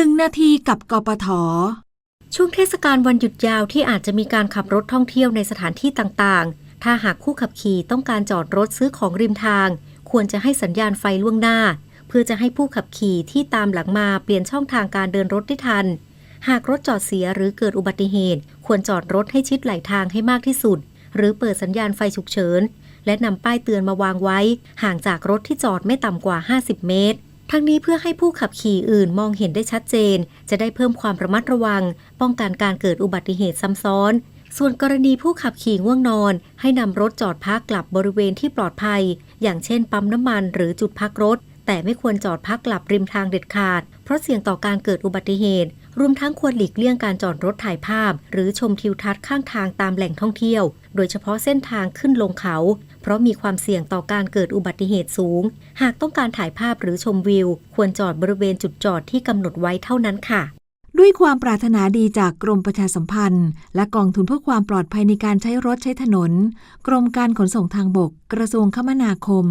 หนึ่งนาทีกับกปท ช่วงเทศกาลวันหยุดยาวที่อาจจะมีการขับรถท่องเที่ยวในสถานที่ต่างๆ ถ้าหากผู้ขับขี่ต้องการจอดรถซื้อของริมทาง ควรจะให้สัญญาณไฟล่วงหน้า เพื่อจะให้ผู้ขับขี่ที่ตามหลังมาเปลี่ยนช่องทางการเดินรถได้ทัน หากรถจอดเสียหรือเกิดอุบัติเหตุ ควรจอดรถให้ชิดไหลทางให้มากที่สุด หรือเปิดสัญญาณไฟฉุกเฉิน และนำป้ายเตือนมาวางไว้ ห่างจากรถที่จอดไม่ต่ำกว่า 50 เมตร ทั้งนี้เพื่อให้ผู้ขับขี่อื่นมองเห็นได้ชัดเจน จะได้เพิ่มความระมัดระวัง ป้องกันการเกิดอุบัติเหตุซ้ำซ้อน ส่วนกรณีผู้ขับขี่ง่วงนอน ให้นำรถจอดพักกลับบริเวณที่ปลอดภัย อย่างเช่นปั๊มน้ำมันหรือจุดพักรถ แต่ไม่ควรจอดพักกลับริมทางเด็ดขาด เพราะเสี่ยงต่อการเกิดอุบัติเหตุ รวมทั้งควรหลีกเลี่ยงการจอดรถถ่ายภาพ หรือชมทิวทัศน์ข้างทางตามแหล่งท่องเที่ยว โดยเฉพาะเส้นทางขึ้นลงเขา เพราะมีความเสี่ยงต่อการเกิดอุบัติเหตุสูง หากต้องการถ่ายภาพหรือชมวิว ควรจอดบริเวณจุดจอดที่กำหนดไว้เท่านั้นค่ะด้วยความปรารถนาดีจากกรมประชาสัมพันธ์ และกองทุนเพื่อความปลอดภัยในการใช้รถใช้ถนน กรมการขนส่งทางบก กระทรวงคมนาคม